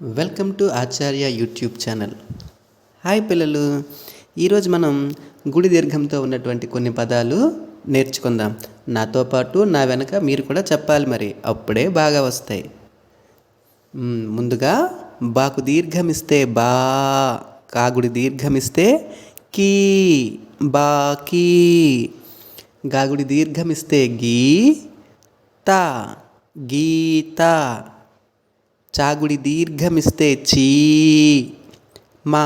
Welcome to Acharya YouTube channel. Hi పిల్లలు. ఈరోజు మనం గుడి దీర్ఘంతో ఉన్నటువంటి కొన్ని పదాలు నేర్చుకుందాం. నాతో పాటు నా వెనక మీరు కూడా చెప్పాలి మరి. అప్పుడే బాగా వస్తాయి. ముందుగా బాకు దీర్ఘమిస్తే బా కాగుడి దీర్ఘమిస్తే కీ బాకీ గాగుడి దీర్ఘమిస్తే గీ త గీత చాగుడి దీర్ఘమిస్తే చీ మా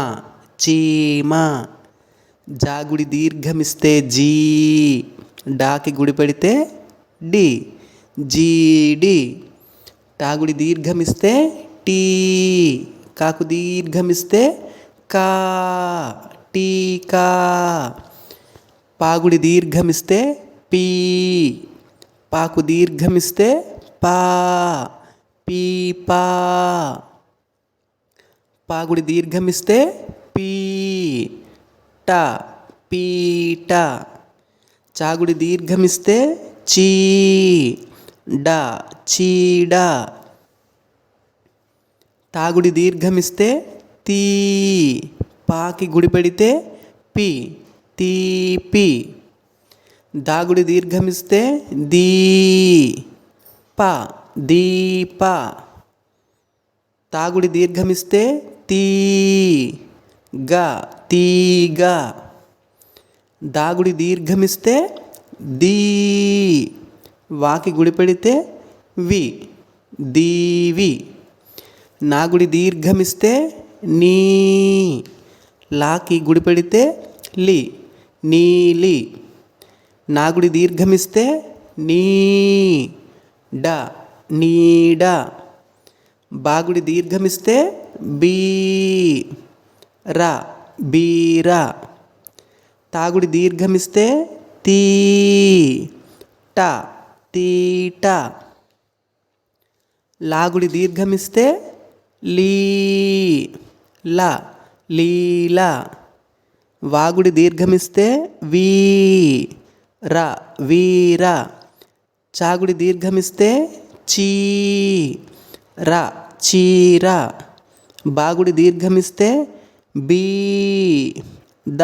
చీమ జాగుడి దీర్ఘమిస్తే జీ డాకి గుడి పెడితే డి జీడి టాగుడి దీర్ఘమిస్తే టీ కాకు దీర్ఘమిస్తే కా టీకా పాగుడి దీర్ఘమిస్తే పీ పాకు దీర్ఘమిస్తే పా పీపా. పాగుడి దీర్ఘమిస్తే పీ ట పీట చాగుడి దీర్ఘమిస్తే చీ డ చీడ. తాగుడి దీర్ఘమిస్తే తీ పాకి గుడి పెడితే పి తీపి. దాగుడి దీర్ఘమిస్తే దీ ప. దీప. తాగుడి దీర్ఘమిస్తే తీ గ తీగ దాగుడి దీర్ఘమిస్తే దీ. వాకి గుడి పెడితే వి దీవి నాగుడి దీర్ఘమిస్తే నీ. లాకి గుడి పెడితే లి నీలి నాగుడి దీర్ఘమిస్తే నీ. డ నీడ. బాగుడి దీర్ఘమిస్తే బీ ర బీర తాగుడి దీర్ఘమిస్తే తీ ట తీట. లాగుడి దీర్ఘమిస్తే లీ ల లీల. వాగుడి దీర్ఘమిస్తే వీ ర వీర చాగుడి దీర్ఘమిస్తే చీ ర చీర బాగుడి దీర్ఘమిస్తే బీ ద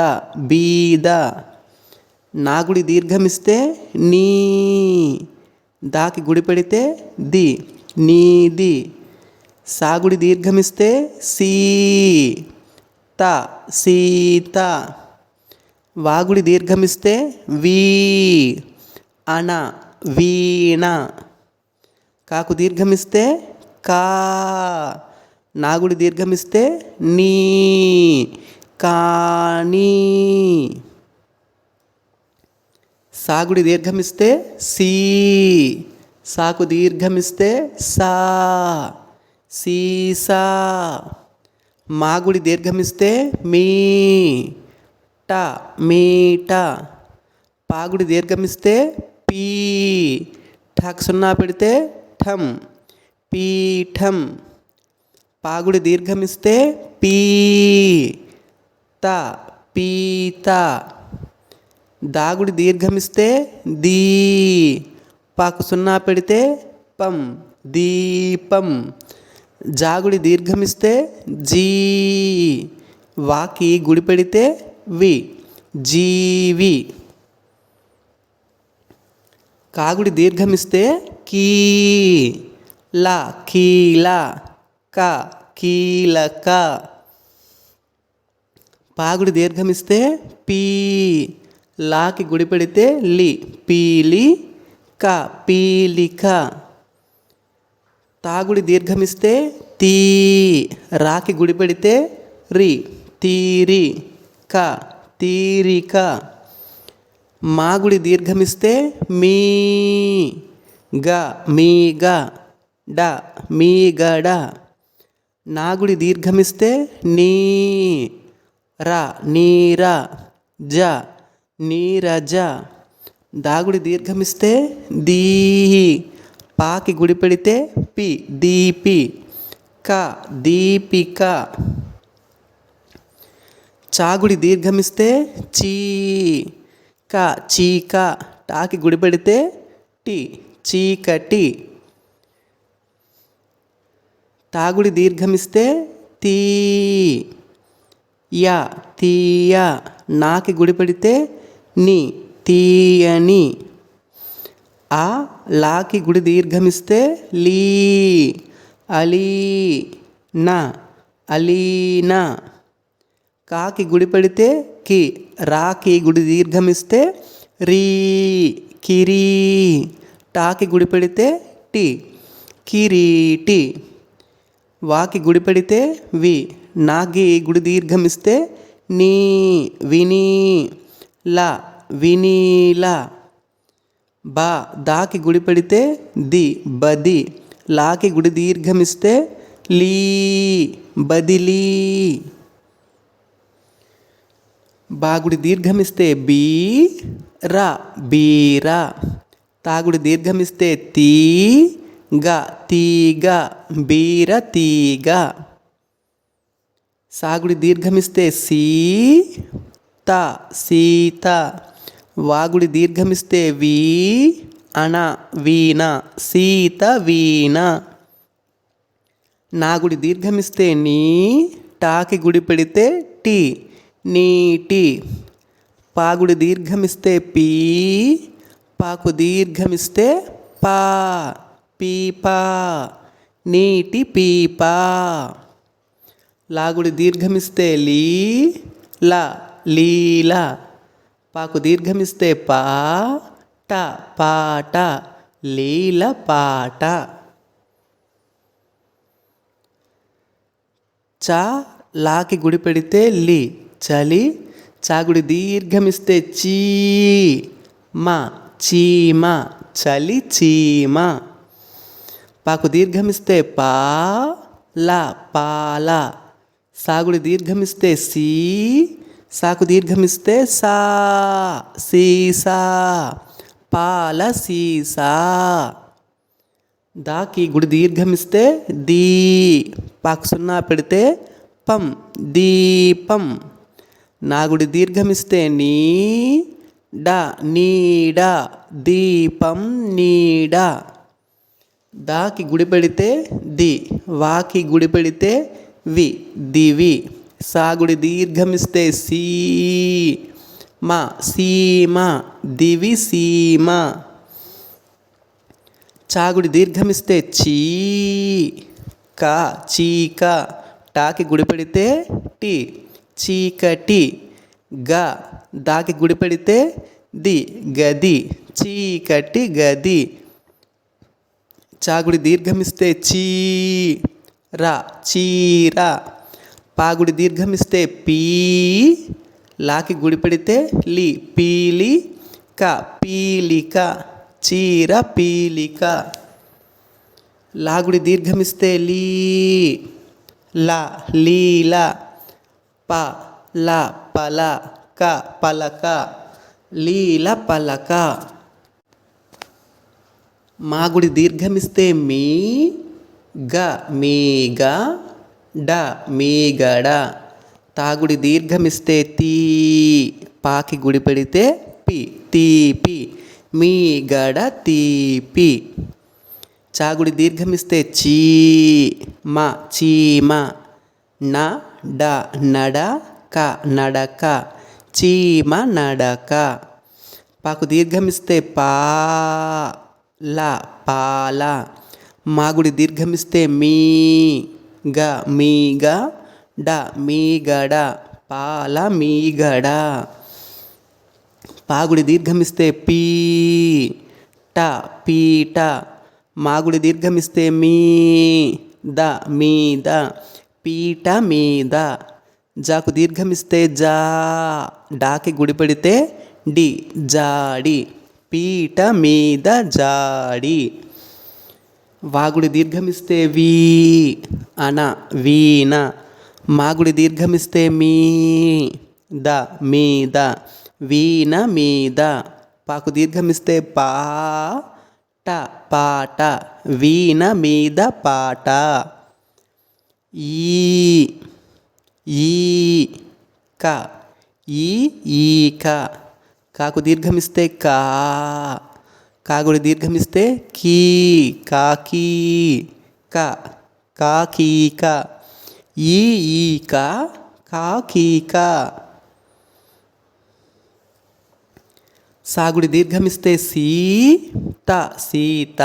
బీద నాగుడి దీర్ఘమిస్తే నీ. దాకి గుడి పెడితే ది నీది సాగుడి దీర్ఘమిస్తే సీ త సీత వాగుడి దీర్ఘమిస్తే వీ అన వీణ. కాకు దీర్ఘమిస్తే కా నాగుడి దీర్ఘమిస్తే నీ కానీ. సాగుడి దీర్ఘమిస్తే సీ సాకు దీర్ఘమిస్తే సా సీసా మాగుడి దీర్ఘమిస్తే మీ ట మీట పాగుడి దీర్ఘమిస్తే పీ ఠాక్ సున్నా పెడితే పీఠం పీఠం. పాగుడి దీర్ఘమిస్తే పీ త పీత దాగుడి దీర్ఘమిస్తే దీ. పాకు సున్నా పెడితే పం దీపం. జాగుడి దీర్ఘమిస్తే జీ. వాకి గుడి పెడితే వి జీవి. కాగుడి దీర్ఘమిస్తే కీ లా కీల క. కీలక పాగుడి దీర్ఘమిస్తే పీ లాకి గుడి పెడితే లి పీలి క పీలిక. తాగుడి దీర్ఘమిస్తే తీ రాకి గుడి పెడితే రి తీరి క తీరిక. మాగుడి దీర్ఘమిస్తే మీ గ మీగ డ మీగడ నాగుడి దీర్ఘమిస్తే నీ ర నీర జ నీరజ దాగుడి దీర్ఘమిస్తే దీ పాకి గుడి పెడితే పి దీపి క దీపిక చాగుడి దీర్ఘమిస్తే చీ. క చీక టాకి గుడి పెడితే టీ చీకటి తాగుడి దీర్ఘమిస్తే తీ యా తీయ. నాకి గుడి పెడితే నీ తీయని. ఆ లాకి గుడి దీర్ఘమిస్తే లీ అలీ నా అలీనా. కాకి గుడి పెడితే కి రాకి గుడి దీర్ఘమిస్తే రీ కిరీ టాకి గుడి పెడితే టి కిరీటి వాకి గుడి పెడితే వి నాగి గుడి దీర్ఘమిస్తే నీ వినీ లా వినీలా బా దాకి గుడి పెడితే ది బది. లాకి గుడి దీర్ఘమిస్తే లీ బదిలీ బాగుడి దీర్ఘమిస్తే బీ రా బీరా తాగుడి దీర్ఘమిస్తే తీ గ తీగ బీర తీగ సాగుడి దీర్ఘమిస్తే సీ త సీత. వాగుడి దీర్ఘమిస్తే వీ అణ వీణ సీత వీణ. నాగుడి దీర్ఘమిస్తే నీ టాకి గుడి పెడితే టీ. నీటి పాగుడి దీర్ఘమిస్తే పీ పాకు దీర్ఘమిస్తే పా పీపా నీటి పీపా. లాగుడి దీర్ఘమిస్తే లీ లా లీల. పాకు దీర్ఘమిస్తే పా ట పాట లీల పాట. చా లాకి గుడి పెడితే లీ. చలి చాగుడి దీర్ఘమిస్తే చీ మా చీమ చలి చీమ. పాకు దీర్ఘమిస్తే పా లా పాల సాగుడి దీర్ఘమిస్తే సీ సాకు దీర్ఘమిస్తే సా సీసా పాల సీసా దాకి గుడి దీర్ఘమిస్తే దీ. పాకు సున్నా పెడితే పం దీపం. నాగుడి దీర్ఘమిస్తే నీ డ నీడ దీపం నీడ. దాకి గుడి పెడితే ది వాకి గుడి పెడితే వి దివి. సాగుడి దీర్ఘమిస్తే సీ మా సీమ దివి సీమ. చాగుడి దీర్ఘమిస్తే చీ కా చీక. టాకి గుడి పెడితే టి. చీకటి గ దాకి గుడి పెడితే ది గది. చీకటి గది. చాగుడి దీర్ఘమిస్తే చీ రా చీర. పాగుడి దీర్ఘమిస్తే పీ లాకి గుడి పెడితే లి పీలి క పీలిక. చీర పీలిక. లాగుడి దీర్ఘమిస్తే లీ లా లీలా. ప ల పల క పలక లీల పలక. మాగుడి దీర్ఘమిస్తే మీ గ మీగ డ మీగడ. తాగుడి దీర్ఘమిస్తే తీ పాకి గుడి పెడితే పి తీపి. మీగడ తీపి. చాగుడి దీర్ఘమిస్తే చీ మా చీమ న డ నడ క నడక చీమ నడక. పాకు దీర్ఘమిస్తే పా ల పాల. మాగుడి దీర్ఘమిస్తే మీ గ మీగ డ మీగడ పాల మీగడ పాగుడి దీర్ఘమిస్తే పీ ట పీట మాగుడి దీర్ఘమిస్తే మీ ద మీద పీట మీద జాకు దీర్ఘమిస్తే జా డాకి గుడి పెడితే డి జాడి. పీట మీద జాడి. వాగుడి దీర్ఘమిస్తే వీ అన వీణ. మాగుడి దీర్ఘమిస్తే మీ ద మీద. వీణ మీద. పాకు దీర్ఘమిస్తే పా ట పాట. వీణ మీద పాట. ఈ ఈ క ఈ ఈక కాకు దీర్ఘమిస్తే కా కాగుడి దీర్ఘమిస్తే కీ కాకీ క. కాకీక ఈ ఈక కాకీక సాగుడి దీర్ఘమిస్తే సీత సీత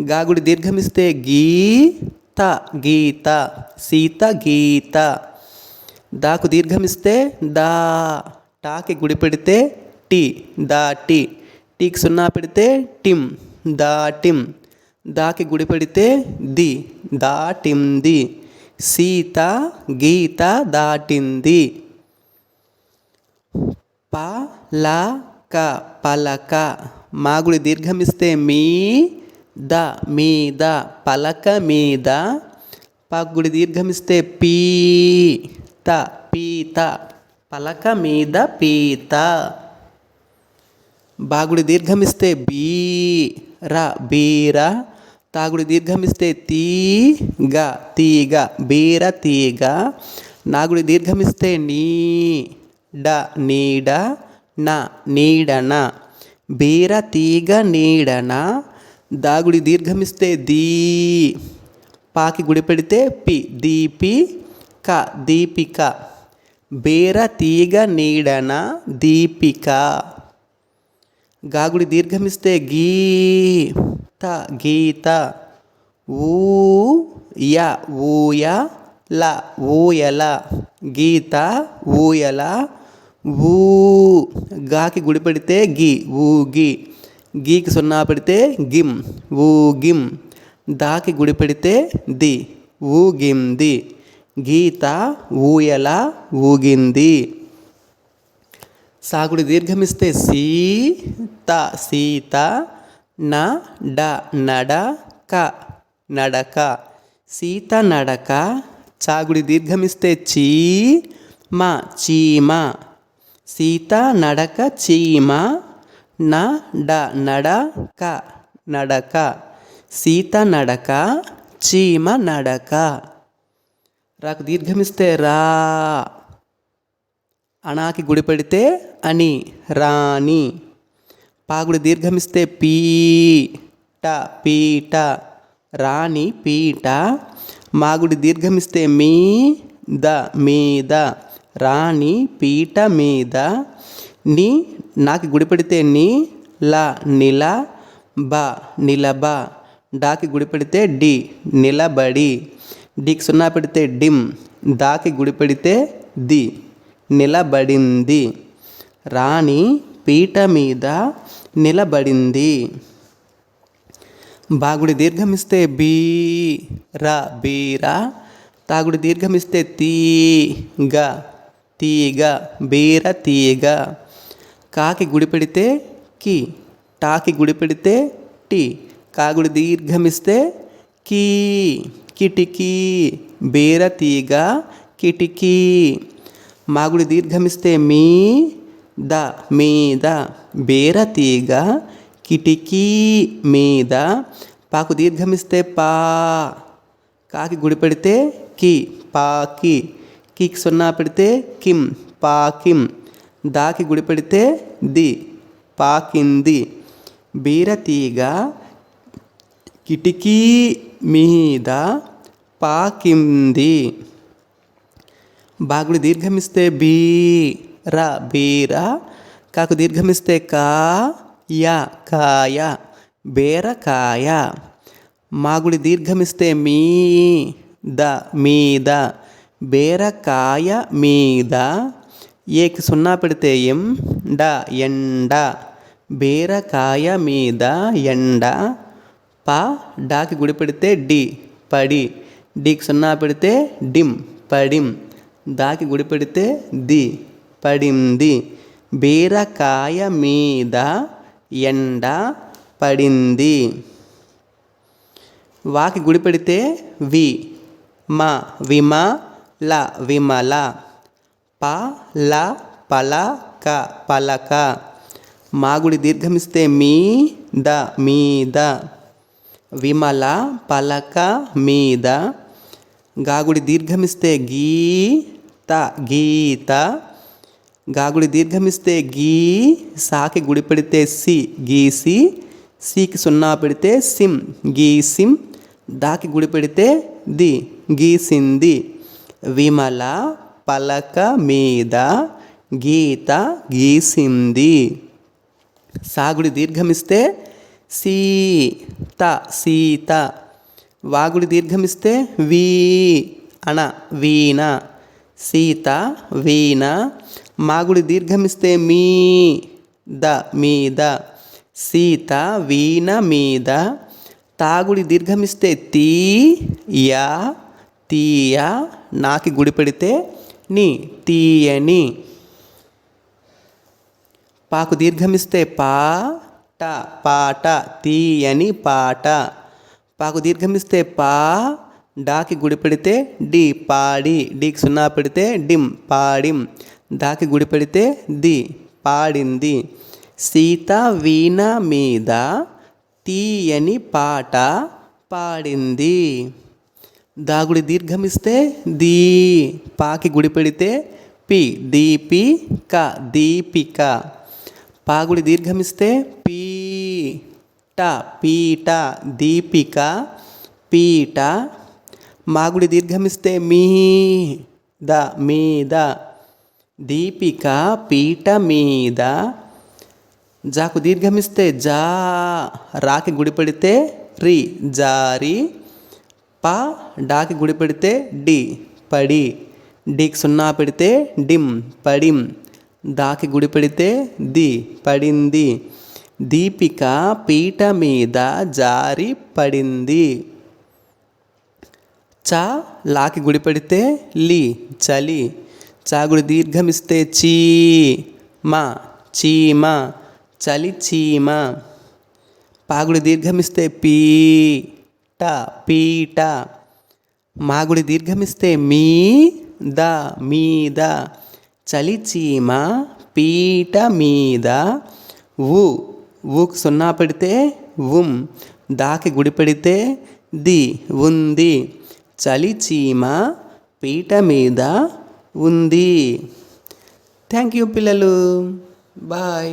గాగుడి దీర్ఘమిస్తే గీ త గీత సీత గీత దాకు దీర్ఘమిస్తే దా టాకి గుడి పెడితే టి దా టి. టీకి సున్నా పెడితే టిమ్ దా టిమ్ దాకి గుడి పెడితే ది దాటింది సీత గీత దాటింది పలక పలక. మాగుడి దీర్ఘమిస్తే మీ ద మీద పలక మీద పగుడి దీర్ఘమిస్తే పీత పీత పలక మీద పీత. బాగుడి దీర్ఘమిస్తే బీ ర బీర తాగుడి దీర్ఘమిస్తే తీగ తీగ బీర తీగ. నాగుడి దీర్ఘమిస్తే నీ డ నీడ నా నీడన. బీర తీగ నీడన. దాగుడి దీర్ఘమిస్తే దీ పాకి గుడి పెడితే పి దీపి క దీపిక. బేర తీగ నీడన దీపిక. గాగుడి దీర్ఘమిస్తే గీత గీత. ఊ య ఊయ ల ఊయల. గీత ఊయల. ఊ గాకి గుడి పెడితే గి ఊగి గీకి సున్నా పెడితే గిమ్ ఊగిమ్ దాకి గుడి పెడితే ది ఊగింది గీత ఊయల ఊగింది. సాగుడి దీర్ఘమిస్తే సీత సీత న డ నడ క నడక. సీత నడక చాగుడి దీర్ఘమిస్తే చీ మా చీమ. సీత నడక చీమ న డ నడక నడక సీత నడక చీమ నడక రాకు దీర్ఘమిస్తే రా అనాకి గుడి పెడితే అని రాణి పాగుడి దీర్ఘమిస్తే పీట పీట రాణి పీట మాగుడి దీర్ఘమిస్తే మీ ద మీద రాణి పీట మీద నీ నాకి గుడి పెడితే నీ ల నిల బ నిలబ. డాకి గుడి పెడితే డి నిలబడి. డికి సున్నా పెడితే డిమ్ దాకి గుడి పెడితే ది నిలబడింది. రాణి పీట మీద నిలబడింది. బాగుడి దీర్ఘమిస్తే బీ రా బీరా తాగుడి దీర్ఘమిస్తే తీగ తీగ బీర తీగ. కాకి గుడి పెడితే కి టాకి గుడి పెడితే టీ కాగుడి దీర్ఘమిస్తే కీ కిటికీ బీర తీగ కిటికీ. మాగుడి దీర్ఘమిస్తే మీ ద మీద బేర తీగ కిటికీ మీద. పాకు దీర్ఘమిస్తే పా కాకి గుడి పెడితే కి పాకి. కిక్ సున్నా పెడితే కిం పాకిం దాకి గుడి పెడితే ది పాకింది. బీరతీగ కిటికీ మీద పాకింది. బాగుడి దీర్ఘమిస్తే బీ ర బీర. కాకు దీర్ఘమిస్తే కా యా కాయ. బేరకాయ మాగుడి దీర్ఘమిస్తే మీ ద మీద. బేరకాయ మీద. ఏకి సున్నా పెడితే ఎం? డ ఎండ. బీరకాయ మీద ఎండ. ప డాకి గుడి పెడితే డి పడి. డికి సున్నా పెడితే డిమ్ పడిం. దాకి గుడి పెడితే ది పడింది. బీరకాయ మీద ఎండ పడింది. వాకి గుడి పెడితే వి. మా విమ ల విమల. ప ల పల క పలక. మాగుడి దీర్ఘమిస్తే మీ ద మీద విమల పలక మీద గాగుడి దీర్ఘమిస్తే గీత గీత. గాగుడి దీర్ఘమిస్తే గీ సాకి గుడి పెడితే సి గీసి. సికి సున్నా పెడితే సిమ్ గీసిం. దాకి గుడి పెడితే ది గీసింది. విమల పలక మీద గీత గీసింది. సాగుడి దీర్ఘమిస్తే సీత సీత వాగుడి దీర్ఘమిస్తే వీ అణ వీణ. సీత వీణ. మాగుడి దీర్ఘమిస్తే మీ ద మీద. సీత వీణ మీద. తాగుడి దీర్ఘమిస్తే తీ యా తీయ. నాకి గుడి పెడితే ని తీయని. పాకు దీర్ఘమిస్తే పా ట పాట తీయని పాట. పాకు దీర్ఘమిస్తే పా డాకి గుడి పెడితే డి పాడి డీకి సున్నా పెడితే డిమ్ పాడిం దాకి గుడి పెడితే ది పాడింది. సీత వీణ మీద తీయని పాట పాడింది. దాగుడి దీర్ఘమిస్తే దీ పాకి గుడి పెడితే పి దీపిక దీపిక. పాగుడి దీర్ఘమిస్తే పీ ట పీట దీపిక పీట. మాగుడి దీర్ఘమిస్తే మీ ద మీద దీపిక పీట మీద జాకు దీర్ఘమిస్తే జా రాకి గుడి పెడితే రి జారి. ప డాకి గుడి పెడితే డి పడి. డికి సున్నా పెడితే డిమ్ పడిం దాకి గుడి పెడితే ది పడింది. దీపిక పీట మీద జారి పడింది. చ లాకి గుడి పెడితే లి చలి. చాగుడి దీర్ఘమిస్తే చీ మా చీమ. చలి చీమ. పాగుడి దీర్ఘమిస్తే పీ. ట పీట. మాగుడి దీర్ఘమిస్తే మీ ద మీద చలి చీమ పీట మీద. ఉ ఊకు సున్నా పెడితే ఉం. దాకి గుడి పెడితే ది ఉంది. చలి చీమ పీట మీద ఉంది. థ్యాంక్ యూ పిల్లలు. బాయ్.